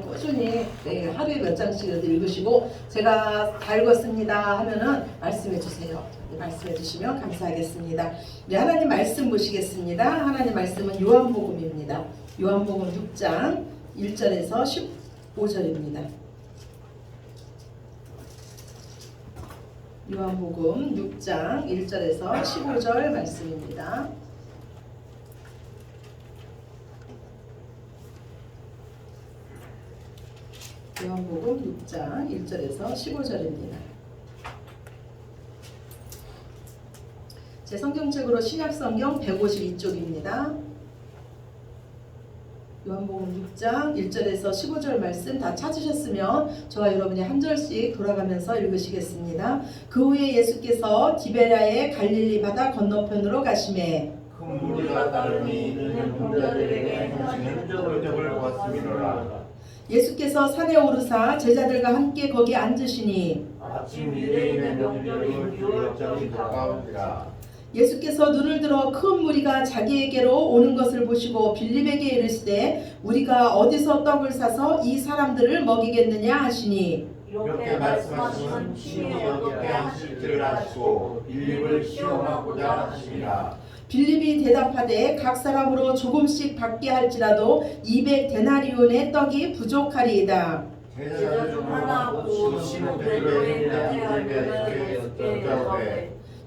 좀 꾸준히 네, 하루에 몇 장씩이라도 읽으시고 제가 다 읽었습니다 하면은 말씀해 주세요. 네, 말씀해 주시면 감사하겠습니다. 네, 하나님 말씀 보시겠습니다. 하나님 말씀은 요한복음입니다. 요한복음 6장 1절에서 15절입니다. 요한복음 6장 1절에서 15절 말씀입니다. 요한복음 6장 1절에서 15절입니다. 제 성경책으로 신약성경 152쪽입니다. 요한복음 6장 1절에서 15절 말씀 다 찾으셨으면 저와 여러분이 한 절씩 돌아가면서 읽으시겠습니다. 그 후에 예수께서 디베라의 갈릴리 바다 건너편으로 가심에 큰 무리가 따르니 이는 군자들에게 행하시는 흔적을 보았음이로라. 예수께서 산에 오르사 제자들과 함께 거기 앉으시니 아침 유대인의 명절인 유월절이 가까운지라. 예수께서 눈을 들어 큰 무리가 자기에게로 오는 것을 보시고 빌립에게 이르시되 우리가 어디서 떡을 사서 이 사람들을 먹이겠느냐 하시니 이렇게 말씀하시면 친히 어떻게 하실지를 아시고 빌립을 시험하고자 하심이라. 빌립이 대답하되 각 사람으로 조금씩 받게 할지라도 200 데나리온의 떡이 부족하리이다.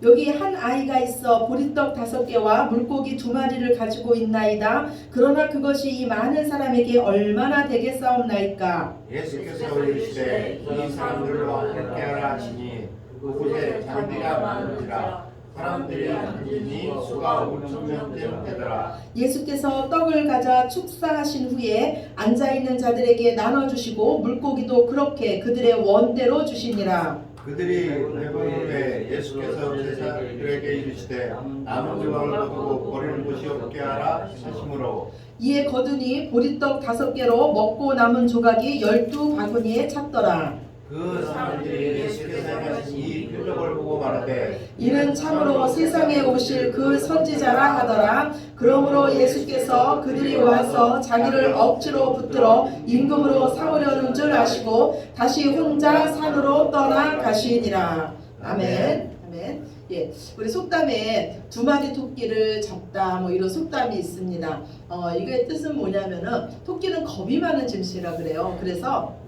여기 한 아이가 있어 보리떡 다섯 개와 물고기 두 마리를 가지고 있나이다. 그러나 그것이 이 많은 사람에게 얼마나 되겠사옵나이까. 예수께서 이르시되 이 사람들과 함께하라 하시니 그곳에 장비가 많은지라 사람들이 앉으니 수가 오천 명쯤 되더라. 예수께서 떡을 가져 축사하신 후에 앉아 있는 자들에게 나눠 주시고 물고기도 그렇게 그들의 원대로 주시니라. 그들이 배부르되 예수께서 제자들에게 이르시되 남은 조각을 거두고 버리는 곳이 없게 하라 하심으로 이에 거두니 보리떡 다섯 개로 먹고 남은 조각이 열두 바구니에 찼더라. 그 사람들이 예수께서 행하신 이 표적을 보고 말하되 이는 참으로 세상에 오실 그 선지자라 하더라. 그러므로 예수께서 그들이 와서 자기를 억지로 붙들어 임금으로 삼으려는 줄 아시고 다시 혼자 산으로 떠나 가시니라. 아멘. 아멘. 예, 우리 속담에 두 마리 토끼를 잡다 뭐 이런 속담이 있습니다. 어, 이거의 뜻은 뭐냐면은 토끼는 겁이 많은 짐승이라 그래요. 그래서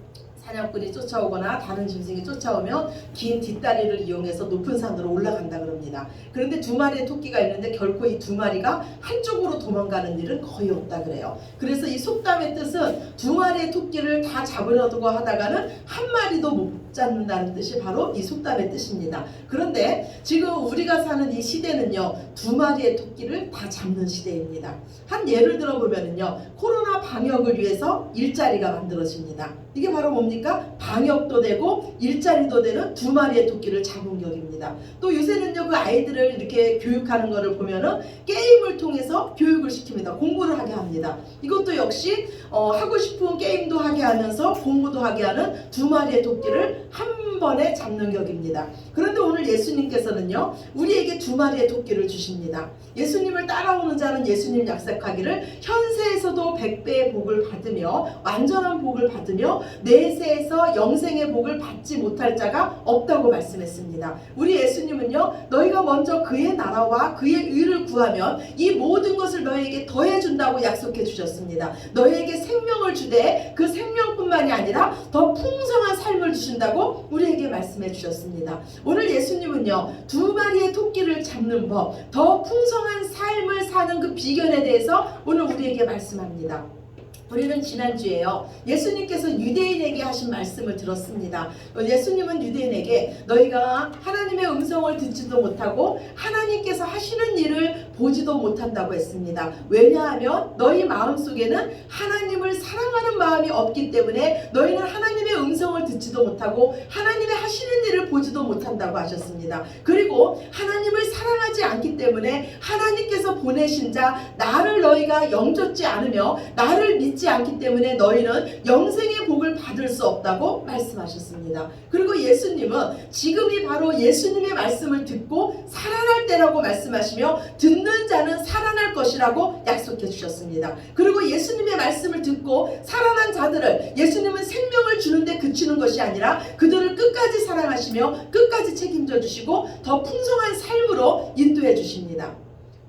사냥꾼이 쫓아오거나 다른 짐승이 쫓아오면 긴 뒷다리를 이용해서 높은 산으로 올라간다 그럽니다. 그런데 두 마리의 토끼가 있는데 결코 이 두 마리가 한쪽으로 도망가는 일은 거의 없다 그래요. 그래서 이 속담의 뜻은 두 마리의 토끼를 다 잡으려고 하다가는 한 마리도 못 잡는다는 뜻이 바로 이 속담의 뜻입니다. 그런데 지금 우리가 사는 이 시대는요, 두 마리의 토끼를 다 잡는 시대입니다. 한 예를 들어보면요, 코로나 방역을 위해서 일자리가 만들어집니다. 이게 바로 뭡니까? 방역도 되고 일자리도 되는 두 마리의 토끼를 잡은 격입니다. 또 요새는요, 그 아이들을 이렇게 교육하는 것을 보면은 게임을 통해서 교육을 시킵니다. 공부를 하게 합니다. 이것도 역시 어, 하고 싶은 게임도 하게 하면서 공부도 하게 하는 두 마리의 토끼를 한 번에 잡는 격입니다. 그런데 오늘 예수님께서는요, 우리에게 두 마리의 토끼를 주십니다. 예수님을 따라오는 자는 예수님 약속하기를 현세에서도 백배의 복을 받으며 완전한 복을 받으며 내세에서 영생의 복을 받지 못할 자가 없다고 말씀했습니다. 우리 예수님은요, 너희가 먼저 그의 나라와 그의 의를 구하면 이 모든 것을 너희에게 더해 준다고 약속해 주셨습니다. 너희에게 생명을 주되 그 생명뿐만이 아니라 더 풍성한 삶을 주신다고 우리에게 말씀해 주셨습니다. 오늘 예수님은요, 두 마리의 토끼를 잡는 법, 더 풍성한 삶을 사는 그 비결에 대해서 오늘 우리에게 말씀합니다. 우리는 지난주에요. 예수님께서 유대인에게 하신 말씀을 들었습니다. 예수님은 유대인에게 너희가 하나님의 음성을 듣지도 못하고 하나님께서 하시는 일을 보지도 못한다고 했습니다. 왜냐하면 너희 마음속에는 하나님을 사랑하는 마음이 없기 때문에 너희는 하나님의 음성을 듣지도 못하고 하나님의 하시는 일을 보지도 못한다고 하셨습니다. 그리고 하나님을 사랑하지 않기 때문에 하나님께서 보내신 자 나를 너희가 영접지 않으며 나를 믿지 믿지 않기 때문에 너희는 영생의 복을 받을 수 없다고 말씀하셨습니다. 그리고 예수님은 지금이 바로 예수님의 말씀을 듣고 살아날 때라고 말씀하시며 듣는 자는 살아날 것이라고 약속해 주셨습니다. 그리고 예수님의 말씀을 듣고 살아난 자들을 예수님은 생명을 주는데 그치는 것이 아니라 그들을 끝까지 사랑하시며 끝까지 책임져 주시고 더 풍성한 삶으로 인도해 주십니다.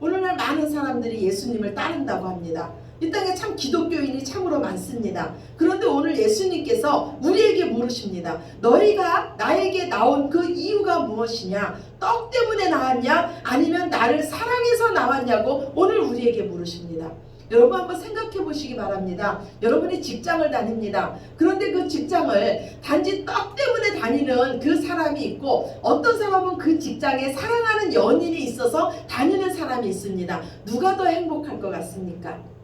오늘날 많은 사람들이 예수님을 따른다고 합니다. 이 땅에 참 기독교인이 참으로 많습니다. 그런데 오늘 예수님께서 우리에게 물으십니다. 너희가 나에게 나온 그 이유가 무엇이냐? 떡 때문에 나왔냐? 아니면 나를 사랑해서 나왔냐고 오늘 우리에게 물으십니다. 여러분 한번 생각해 보시기 바랍니다. 여러분이 직장을 다닙니다. 그런데 그 직장을 단지 떡 때문에 다니는 그 사람이 있고 어떤 사람은 그 직장에 사랑하는 연인이 있어서 다니는 사람이 있습니다. 누가 더 행복할 것 같습니까?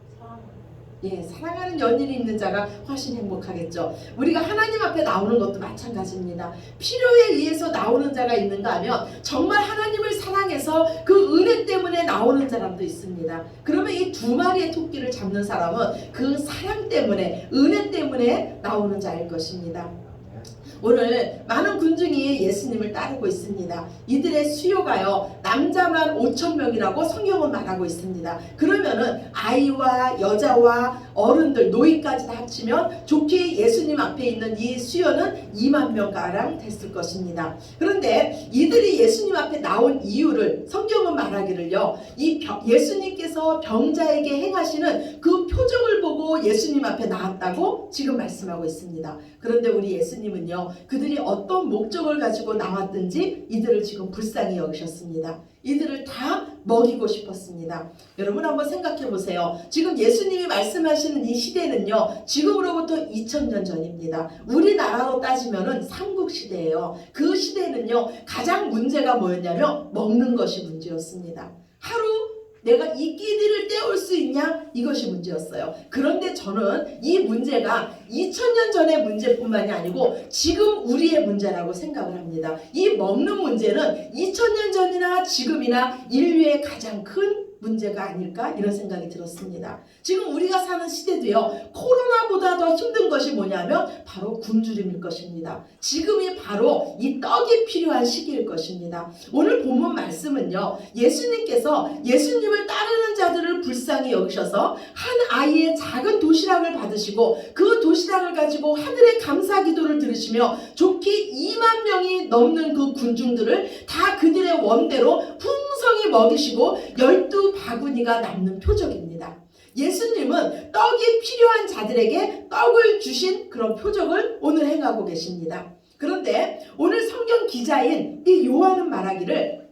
예, 사랑하는 연인이 있는 자가 훨씬 행복하겠죠. 우리가 하나님 앞에 나오는 것도 마찬가지입니다. 필요에 의해서 나오는 자가 있는가 하면 정말 하나님을 사랑해서 그 은혜 때문에 나오는 사람도 있습니다. 그러면 이 두 마리의 토끼를 잡는 사람은 그 사랑 때문에 은혜 때문에 나오는 자일 것입니다. 오늘 많은 군중이 예수님을 따르고 있습니다. 이들의 수요가요 남자만 5천 명이라고 성경은 말하고 있습니다. 그러면은 아이와 여자와 어른들 노인까지 다 합치면 좋게 예수님 앞에 있는 이 수요는 2만 명 가량 됐을 것입니다. 그런데 이들이 예수님 앞에 나온 이유를 성경은 말하기를요 이 병- 예수님께서 병자에게 행하시는 그 표정을 보고 예수님 앞에 나왔다고 지금 말씀하고 있습니다. 그런데 우리 예수님은요 그들이 어떤 목적을 가지고 나왔든지 이들을 지금 불쌍히 여기셨습니다. 이들을 다 먹이고 싶었습니다. 여러분 한번 생각해 보세요. 지금 예수님이 말씀하시는 이 시대는요, 지금으로부터 2000년 전입니다. 우리나라로 따지면은 삼국 시대예요. 그 시대는요, 가장 문제가 뭐였냐면 먹는 것이 문제였습니다. 하루 내가 이 끼니를 때울 수 있냐? 이것이 문제였어요. 그런데 저는 이 문제가 2000년 전의 문제뿐만이 아니고 지금 우리의 문제라고 생각을 합니다. 이 먹는 문제는 2000년 전이나 지금이나 인류의 가장 큰 문제가 아닐까 이런 생각이 들었습니다. 지금 우리가 사는 시대도요 코로나보다 더 힘든 것이 뭐냐면 바로 굶주림일 것입니다. 지금이 바로 이 떡이 필요한 시기일 것입니다. 오늘 본문 말씀은요 예수님께서 예수님을 따르는 자들을 불쌍히 여기셔서 한 아이의 작은 도시락을 받으시고 그 도시락을 가지고 하늘의 감사 기도를 들으시며 좋게 2만 명이 넘는 그 군중들을 다 그들의 원대로 풍 성히 먹이시고 열두 바구니가 남는 표적입니다. 예수님은 떡이 필요한 자들에게 떡을 주신 그런 표적을 오늘 행하고 계십니다. 그런데 오늘 성경 기자인 이 요한은 말하기를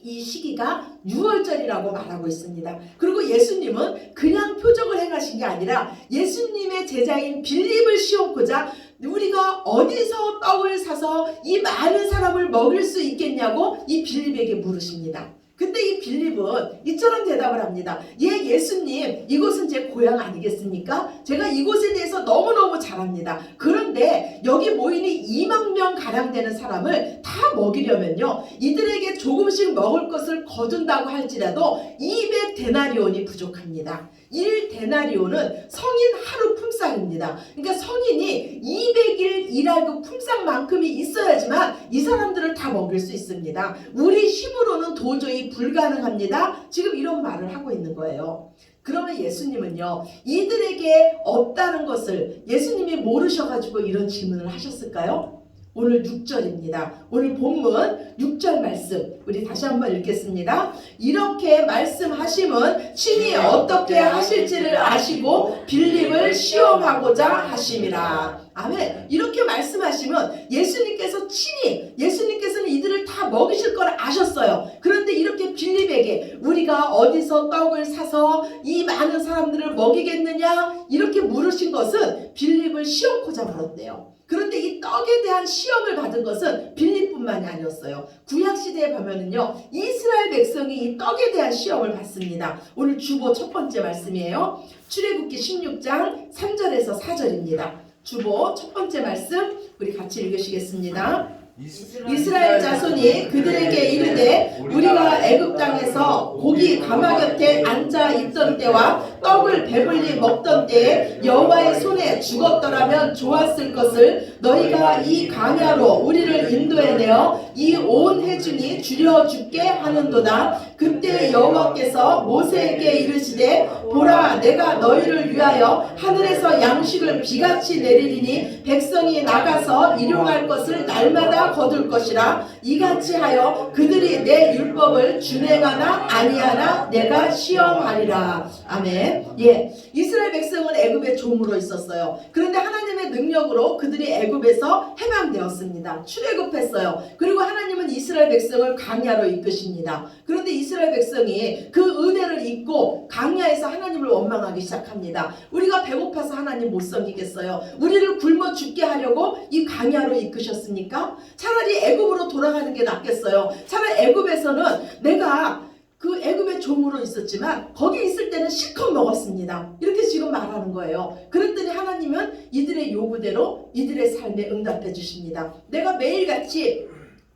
이 시기가 6월절이라고 말하고 있습니다. 그리고 예수님은 그냥 표적을 행하신 게 아니라 예수님의 제자인 빌립을 시험고자 우리가 어디서 떡을 사서 이 많은 사람을 먹일 수 있겠냐고 이 빌립에게 물으십니다. 근데 이 빌립은 이처럼 대답을 합니다. 예, 예수님, 이곳은 제 고향 아니겠습니까? 제가 이곳에 대해서 너무너무 잘 압니다. 그런데 여기 모이니 2만 명 가량 되는 사람을 다 먹이려면요. 이들에게 조금씩 먹을 것을 거둔다고 할지라도 200 데나리온이 부족합니다. 1데나리온은 성인 하루 품삯입니다. 그러니까 성인이 200일 일할 그 품삯만큼이 있어야지만 이 사람들을 다 먹일 수 있습니다. 우리 힘으로는 도저히 불가능합니다. 지금 이런 말을 하고 있는 거예요. 그러면 예수님은요, 이들에게 없다는 것을 예수님이 모르셔가지고 이런 질문을 하셨을까요? 오늘 6절입니다. 오늘 본문 6절 말씀 우리 다시 한번 읽겠습니다. 이렇게 말씀하심은 친히 어떻게 하실지를 아시고 빌립을 시험하고자 하심이라. 아멘. 이렇게 말씀하시면 예수님께서 친히 예수님께서는 이들을 다 먹이실 걸 아셨어요. 그런데 이렇게 빌립에게 우리가 어디서 떡을 사서 이 많은 사람들을 먹이겠느냐 이렇게 물으신 것은 빌립을 시험코자 물었대요. 그런데 이 떡에 대한 시험을 받은 것은 빌립뿐만이 아니었어요. 구약 시대에 보면은요 이스라엘 백성이 이 떡에 대한 시험을 받습니다. 오늘 주보 첫 번째 말씀이에요. 출애굽기 16장 3절에서 4절입니다. 주보 첫 번째 말씀 우리 같이 읽으시겠습니다. 이스라엘 자손이 그들에게 이르되 우리가 애굽 땅에서 고기 가마 곁에 앉아 있던 때와 떡을 배불리 먹던 때에 여호와의 손에 죽었더라면 좋았을 것을 너희가 이 강야로 우리를 인도해내어 이 온 해중이 줄여 죽게 하는도다. 그때 여호와께서 모세에게 이르시되 보라 내가 너희를 위하여 하늘에서 양식을 비같이 내리리니 백성이 나가서 일용할 것을 날마다 거둘 것이라 이같이 하여 그들이 내 율법을 준행하나 아니하나 내가 시험하리라. 아멘. 예 이스라엘 백성은 애굽의 종으로 있었어요. 그런데 하나님의 능력으로 그들이 애굽에서 해방되었습니다. 출애굽했어요. 그리고 하나님은 이스라엘 백성을 강야로 이끄십니다. 그런데 이스라엘 백성이 그 은혜를 잊고 강야에서 하나님을 원망하기 시작합니다. 우리가 배고파서 하나님 못 섬기겠어요. 우리를 굶어 죽게 하려고 이 강야로 이끄셨습니까? 차라리 애굽으로 돌아가 는 게 낫겠어요 차라리 애굽에서는 내가 그 애굽의 종으로 있었지만 거기 있을 때는 실컷 먹었습니다. 이렇게 지금 말하는 거예요. 그랬더니 하나님은 이들의 요구대로 이들의 삶에 응답해 주십니다. 내가 매일같이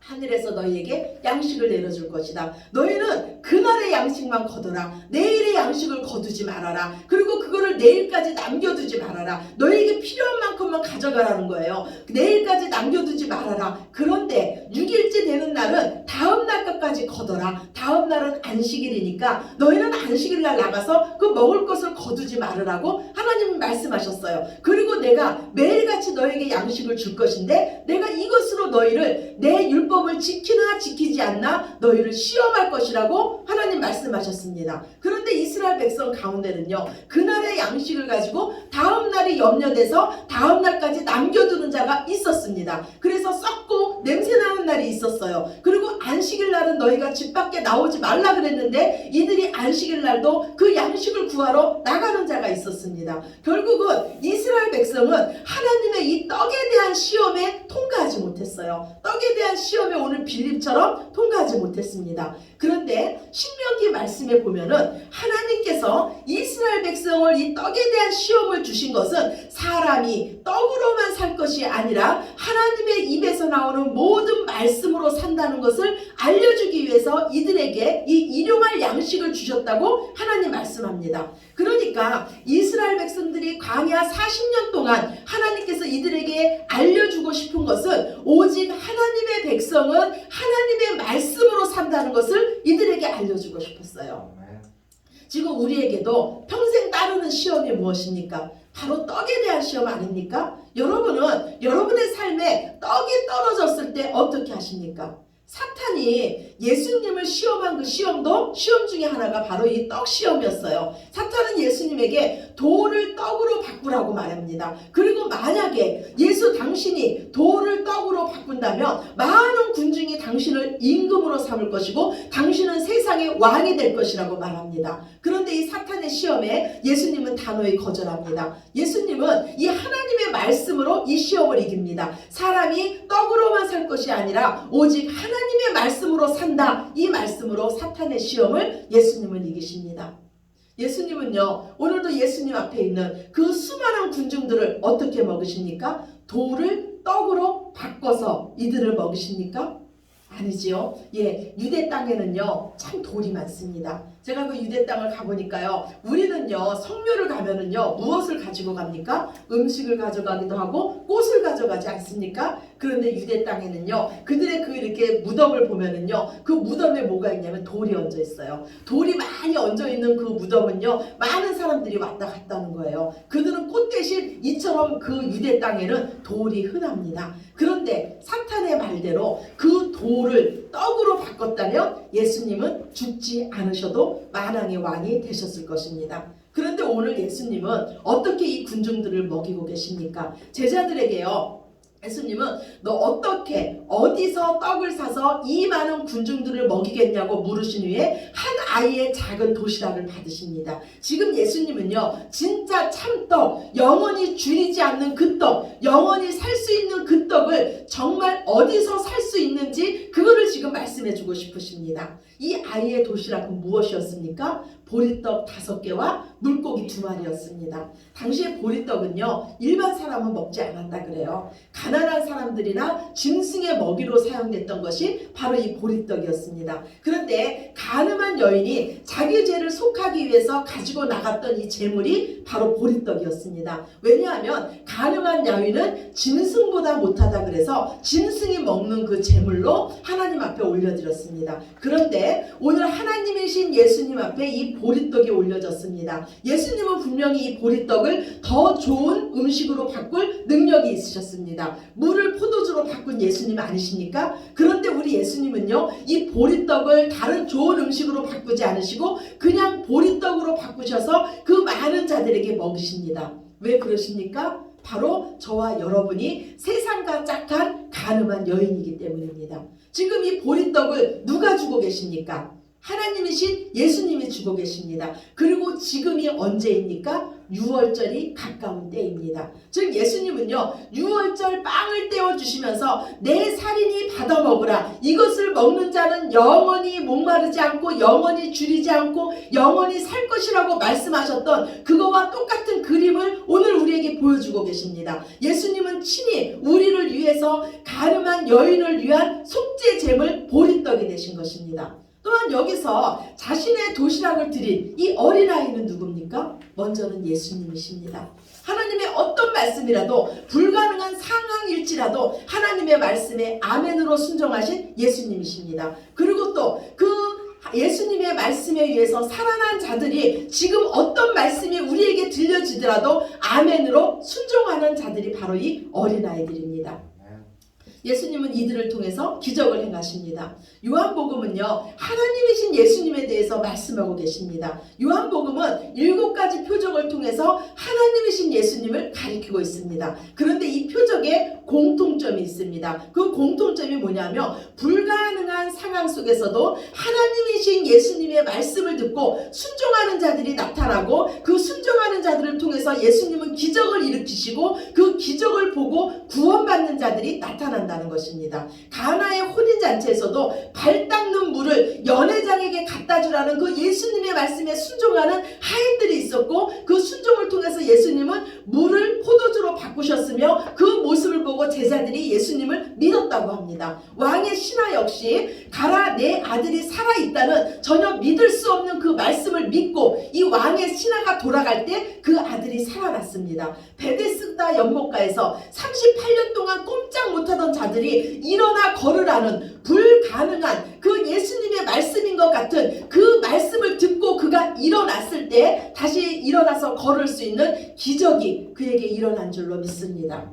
하늘에서 너희에게 양식을 내려줄 것이다. 너희는 그날의 양식만 거둬라. 내일의 양식을 거두지 말아라. 그리고 그거를 내일까지 남겨두지 말아라. 너희에게 필요한 만큼만 가져가라는 거예요. 내일까지 남겨두지 말아라. 그런데 6일째 되는 날은 다음 날 것까지 거둬라. 다음 날은 안식일이니까 너희는 안식일 날 나가서 그 먹을 것을 거두지 말으라고 하나님이 말씀하셨어요. 그리고 내가 매일같이 너에게 양식을 줄 것인데 내가 이것으로 너희를 내 율법을 지키나 지키지 않나 너희를 시험할 것이라고 하나님 말씀하셨습니다. 그런데 이스라엘 백성 가운데는요. 그날의 양식을 가지고 다음 날이 염려돼서 다음 날까지 남겨두는 자가 있었습니다. 그래서 썩고 냄새나는 날이 있었어요. 그리고 안식일 날은 너희가 집 밖에 나오지 말라 그랬는데 이들이 안식일 날도 그 양식을 구하러 나가는 자가 있었습니다. 결국은 이스라엘 백성은 하나님의 이 떡에 대한 시험에 통과하지 못했어요. 떡에 대한 시험 에 오늘 빌립처럼 통과하지 못했습니다. 그런데 신명기 말씀에 보면은 하나님께서 이스라엘 백성을 이 떡에 대한 시험을 주신 것은 사람이 떡으로만 살 것이 아니라 하나님의 입에서 나오는 모든 말씀으로 산다는 것을 알려주기 위해서 이들에게 이 일용할 양식을 주셨다고 하나님 말씀합니다. 그러니까 이스라엘 백성들이 광야 40년 동안 하나님께서 이들에게 알려주고 싶은 것은 오직 하나님의 백성은 하나님의 말씀으로 산다는 것을 이들에게 알려주고 싶었어요. 지금 우리에게도 평생 따르는 시험이 무엇입니까? 바로 떡에 대한 시험 아닙니까? 여러분은 여러분의 삶에 떡이 떨어졌을 때 어떻게 하십니까? 사탄이 예수님을 시험한 그 시험도 시험 중에 하나가 바로 이 떡 시험이었어요. 사탄은 예수님에게 돌을 떡으로 바꾸라고 말합니다. 그리고 만약에 예수 당신이 돌을 떡으로 바꾼다면 많은 군중이 당신을 임금으로 삼을 것이고 당신은 세상의 왕이 될 것이라고 말합니다. 그런데 이 사탄의 시험에 예수님은 단호히 거절합니다. 예수님은 이 하나님의 말씀으로 이 시험을 이깁니다. 사람이 떡으로만 살 것이 아니라 오직 하나님의 말씀으로 산다. 이 말씀으로 사탄의 시험을 예수님은 이기십니다. 예수님은요, 오늘도 예수님 앞에 있는 그 수많은 군중들을 어떻게 먹으십니까? 돌을 떡으로 바꿔서 이들을 먹으십니까? 아니지요. 예, 유대 땅에는요, 참 돌이 많습니다. 제가 그 유대 땅을 가보니까요, 우리는요, 성묘를 가면은요, 무엇을 가지고 갑니까? 음식을 가져가기도 하고, 꽃을 가져가지 않습니까? 그런데 유대 땅에는요, 그들의 그 이렇게 무덤을 보면은요, 그 무덤에 뭐가 있냐면 돌이 얹어 있어요. 돌이 많이 얹어 있는 그 무덤은요, 많은 사람들이 왔다 갔다 하는 거예요. 그들은 꽃 대신 이처럼 그 유대 땅에는 돌이 흔합니다. 그런데 사탄의 말대로 그 돌을 떡으로 바꿨다면 예수님은 죽지 않으셔도 만왕의 왕이 되셨을 것입니다. 그런데 오늘 예수님은 어떻게 이 군중들을 먹이고 계십니까? 제자들에게요. 예수님은 너 어떻게 어디서 떡을 사서 이 많은 군중들을 먹이겠냐고 물으신 후에 한 아이의 작은 도시락을 받으십니다. 지금 예수님은요 진짜 참떡 영원히 줄이지 않는 그 떡, 영원히 살 수 있는 그 떡을 정말 어디서 살 수 있는지 그거를 지금 말씀해 주고 싶으십니다. 이 아이의 도시락은 무엇이었습니까? 보리떡 다섯 개와 물고기 두 마리였습니다. 당시에 보리떡은요, 일반 사람은 먹지 않았다 그래요. 가난한 사람들이나 짐승의 먹이로 사용됐던 것이 바로 이 보리떡이었습니다. 그런데 가늠한 여인이 자기 죄를 속하기 위해서 가지고 나갔던 이 재물이 바로 보리떡이었습니다. 왜냐하면 가늠한 여인은 짐승보다 못하다 그래서 짐승이 먹는 그 재물로 하나님 앞에 올려드렸습니다. 그런데 오늘 하나님이신 예수님 앞에 이 보리떡이 올려졌습니다. 예수님은 분명히 이 보리떡을 더 좋은 음식으로 바꿀 능력이 있으셨습니다. 물을 포도주로 바꾼 예수님 아니십니까? 그런데 우리 예수님은요, 이 보리떡을 다른 좋은 음식으로 바꾸지 않으시고 그냥 보리떡으로 바꾸셔서 그 많은 자들에게 먹이십니다. 왜 그러십니까? 바로 저와 여러분이 세상과 짝한 가늠한 여인이기 때문입니다. 지금 이 보리떡을 누가 주고 계십니까? 하나님이신 예수님이 주고 계십니다. 그리고 지금이 언제입니까? 6월절이 가까운 때입니다. 즉 예수님은요 6월절 빵을 떼어 주시면서 내 살인이 받아 먹으라 이것을 먹는 자는 영원히 목마르지 않고 영원히 줄이지 않고 영원히 살 것이라고 말씀하셨던 그거와 똑같은 그림을 오늘 우리에게 보여주고 계십니다. 예수님은 친히 우리를 위해서 가늠한 여인을 위한 속죄제물 보리떡이 되신 것입니다. 또한 여기서 자신의 도시락을 드린 이 어린아이는 누굽니까? 먼저는 예수님이십니다. 하나님의 어떤 말씀이라도 불가능한 상황일지라도 하나님의 말씀에 아멘으로 순종하신 예수님이십니다. 그리고 또그 예수님의 말씀에 의해서 살아난 자들이 지금 어떤 말씀이 우리에게 들려지더라도 아멘으로 순종하는 자들이 바로 이 어린아이들입니다. 예수님은 이들을 통해서 기적을 행하십니다. 요한복음은요, 하나님이신 예수님에 대해서 말씀하고 계십니다. 요한복음은 일곱 가지 표적을 통해서 하나님이신 예수님을 가리키고 있습니다. 그런데 이 표적에 공통점이 있습니다. 그 공통점이 뭐냐면, 불가능한 상황 속에서도 하나님이신 예수님의 말씀을 듣고 순종하는 자들이 나타나고, 그 순 종하는 자들을 통해서 예수님은 기적을 일으키시고, 그 기적을 보고 구원받는 자들이 나타난다는 것입니다. 가나의 혼인 잔치에서도 발 닦는 물을 연회장에게 갖다 주라는 그 예수님의 말씀에 순종하는 하인들이 있었고 그 순종을 통해서 예수님은 물을 포도주로 바꾸셨으며 그 모습을 보고 제자들이 예수님을 믿었다고 합니다. 왕의 신하 역시 가라 내 아들이 살아 있다는 전혀 믿을 수 없는 그 말씀을 믿고 이 왕의 신하가 돌아갈 때그 아들이 살아났습니다. 베데스다 연못가에서 38년 동안 꼼짝 못하던 자들이 일어나 걸으라는 불가능한 그 예수님의 말씀인 것 같은 그 말씀을 듣고 그가 일어났을 때 다시 일어나서 걸을 수 있는 기적이 그에게 일어난 줄로 믿습니다.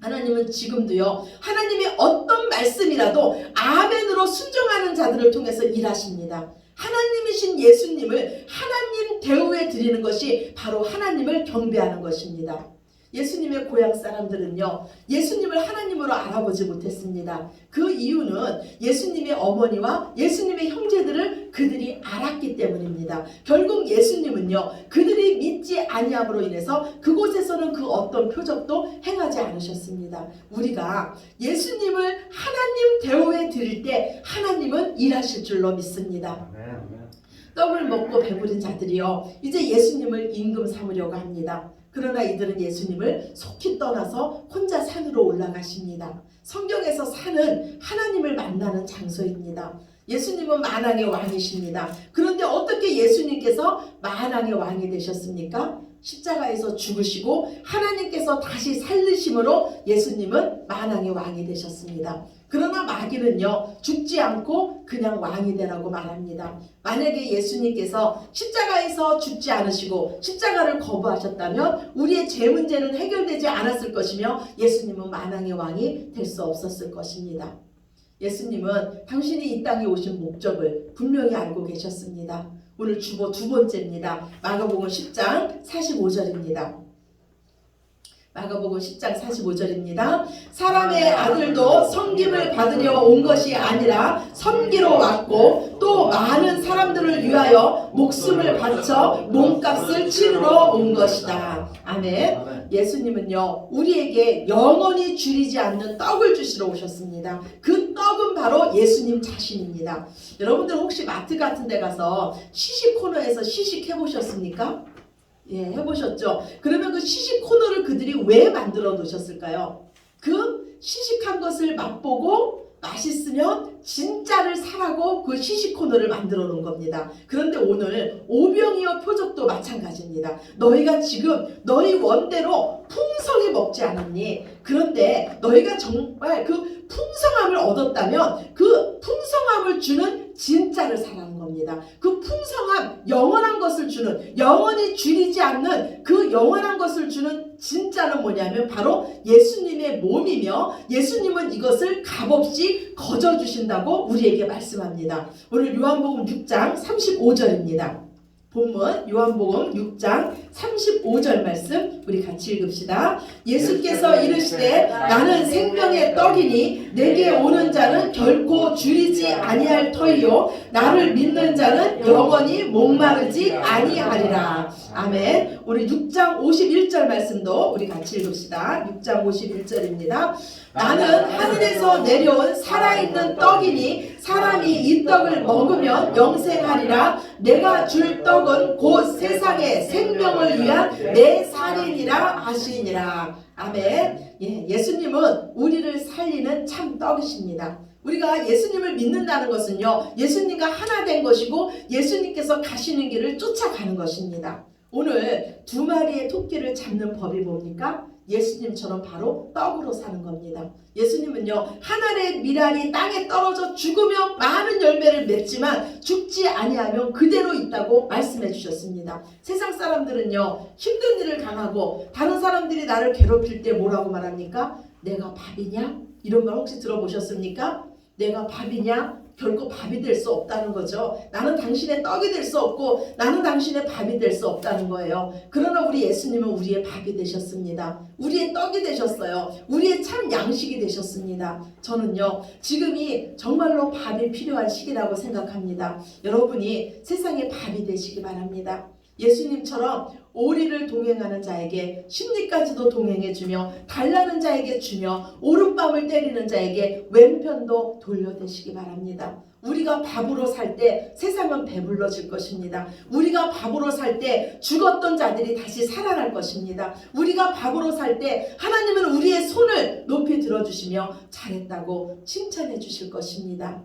하나님은 지금도요, 하나님의 어떤 말씀이라도 아멘으로 순종하는 자들을 통해서 일하십니다. 하나님이신 예수님을 하나님 대우에 드리는 것이 바로 하나님을 경배하는 것입니다. 예수님의 고향 사람들은요, 예수님을 하나님으로 알아보지 못했습니다. 그 이유는 예수님의 어머니와 예수님의 형제들을 그들이 알았기 때문입니다. 결국 예수님은요, 그들이 믿지 아니함으로 인해서 그곳에서는 그 어떤 표적도 행하지 않으셨습니다. 우리가 예수님을 하나님 대우에 드릴 때 하나님은 일하실 줄로 믿습니다. 떡을 먹고 배부른 자들이요 이제 예수님을 임금 삼으려고 합니다. 그러나 이들은 예수님을 속히 떠나서 혼자 산으로 올라가십니다. 성경에서 산은 하나님을 만나는 장소입니다. 예수님은 만왕의 왕이십니다. 그런데 어떻게 예수님께서 만왕의 왕이 되셨습니까? 십자가에서 죽으시고 하나님께서 다시 살리심으로 예수님은 만왕의 왕이 되셨습니다. 그러나 마귀는요 죽지 않고 그냥 왕이 되라고 말합니다. 만약에 예수님께서 십자가에서 죽지 않으시고 십자가를 거부하셨다면 우리의 죄 문제는 해결되지 않았을 것이며 예수님은 만왕의 왕이 될 수 없었을 것입니다. 예수님은 당신이 이 땅에 오신 목적을 분명히 알고 계셨습니다. 오늘 주보 두 번째입니다. 마가복음 10장 45절입니다. 마가복음 10장 45절입니다. 사람의 아들도 섬김을 받으려 온 것이 아니라 섬기러 왔고 또 많은 사람들을 위하여 목숨을 바쳐 몸값을 치르러 온 것이다. 아멘. 아멘. 예수님은요, 우리에게 영원히 줄이지 않는 떡을 주시러 오셨습니다. 그 떡은 바로 예수님 자신입니다. 여러분들 혹시 마트 같은 데 가서 시식 코너에서 시식 해보셨습니까? 예, 해보셨죠? 그러면 그 시식 코너를 그들이 왜 만들어 놓으셨을까요? 그 시식한 것을 맛보고 맛있으면 진짜를 사라고 그 시식 코너를 만들어 놓은 겁니다. 그런데 오늘 오병이어 표적도 마찬가지입니다. 너희가 지금 너희 원대로 풍성히 먹지 않았니? 그런데 너희가 정말 그 풍성함을 얻었다면 그 풍성함을 주는 진짜를 사라는 겁니다. 그 풍성함, 영원한 것을 주는, 영원히 줄이지 않는 그 영원한 것을 주는 진짜는 뭐냐면 바로 예수님의 몸이며 예수님은 이것을 값없이 거저 주신다고 우리에게 말씀합니다. 오늘 요한복음 6장 35절입니다. 본문 요한복음 6장 35절 말씀 우리 같이 읽읍시다. 예수께서 이르시되 나는 생명의 떡이니 내게 오는 자는 결코 줄이지 아니할 터이요 나를 믿는 자는 영원히 목마르지 아니하리라. 아멘. 우리 6장 51절 말씀도 우리 같이 읽읍시다. 6장 51절입니다. 나는 하늘에서 내려온 살아있는 떡이니 사람이 이 떡을 먹으면 영생하리라. 내가 줄 떡은 곧 세상의 생명을 위한 내 살이니라 하시니라. 아멘. 예, 예수님은 우리를 살리는 참 떡이십니다. 우리가 예수님을 믿는다는 것은요, 예수님과 하나 된 것이고, 예수님께서 가시는 길을 쫓아가는 것입니다. 오늘 두 마리의 토끼를 잡는 법이 뭡니까? 예수님처럼 바로 떡으로 사는 겁니다. 예수님은요 하늘의 미랄이 땅에 떨어져 죽으면 많은 열매를 맺지만 죽지 아니하면 그대로 있다고 말씀해 주셨습니다. 세상 사람들은요 힘든 일을 당하고 다른 사람들이 나를 괴롭힐 때 뭐라고 말합니까? 내가 밥이냐? 이런 말 혹시 들어보셨습니까? 내가 밥이냐? 결코 밥이 될 수 없다는 거죠. 나는 당신의 떡이 될 수 없고 나는 당신의 밥이 될 수 없다는 거예요. 그러나 우리 예수님은 우리의 밥이 되셨습니다. 우리의 떡이 되셨어요. 우리의 참 양식이 되셨습니다. 저는요, 지금이 정말로 밥이 필요한 시기라고 생각합니다. 여러분이 세상의 밥이 되시기 바랍니다. 예수님처럼 오리를 동행하는 자에게 심리까지도 동행해 주며 달라는 자에게 주며 오른밤을 때리는 자에게 왼편도 돌려대시기 바랍니다. 우리가 밥으로 살 때 세상은 배불러질 것입니다. 우리가 밥으로 살 때 죽었던 자들이 다시 살아날 것입니다. 우리가 밥으로 살 때 하나님은 우리의 손을 높이 들어주시며 잘했다고 칭찬해 주실 것입니다.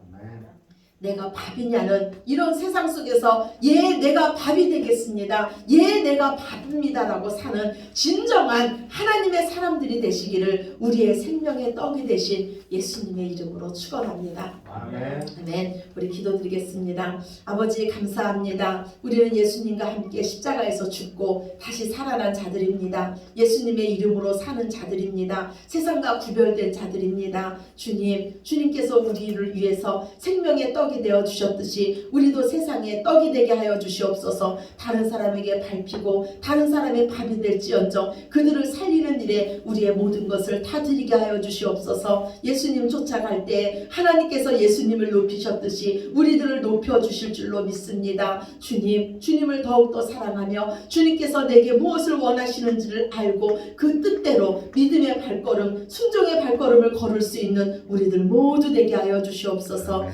내가 밥이냐는 이런 세상 속에서 예 내가 밥이 되겠습니다 예 내가 밥입니다라고 사는 진정한 하나님의 사람들이 되시기를 우리의 생명의 떡이 되신 예수님의 이름으로 축원합니다. 아멘. 아멘. 우리 기도드리겠습니다. 아버지 감사합니다. 우리는 예수님과 함께 십자가에서 죽고 다시 살아난 자들입니다. 예수님의 이름으로 사는 자들입니다. 세상과 구별된 자들입니다. 주님, 주님께서 우리를 위해서 생명의 떡이 되어 주셨듯이 우리도 세상에 떡이 되게 하여 주시옵소서. 다른 사람에게 밟히고 다른 사람의 밥이 될지언정 그들을 살리는 일에 우리의 모든 것을 다 드리게 하여 주시옵소서. 예수님 쫓아갈 때 하나님께서 예수님을 높이셨듯이 우리들을 높여 주실 줄로 믿습니다. 주님, 주님을 더욱더 사랑하며 주님께서 내게 무엇을 원하시는지를 알고 그 뜻대로 믿음의 발걸음, 순종의 발걸음을 걸을 수 있는 우리들 모두 되게 하여 주시옵소서.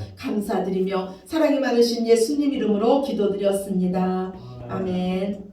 감사드리며 사랑이 많으신 예수님 이름으로 기도드렸습니다. 아멘.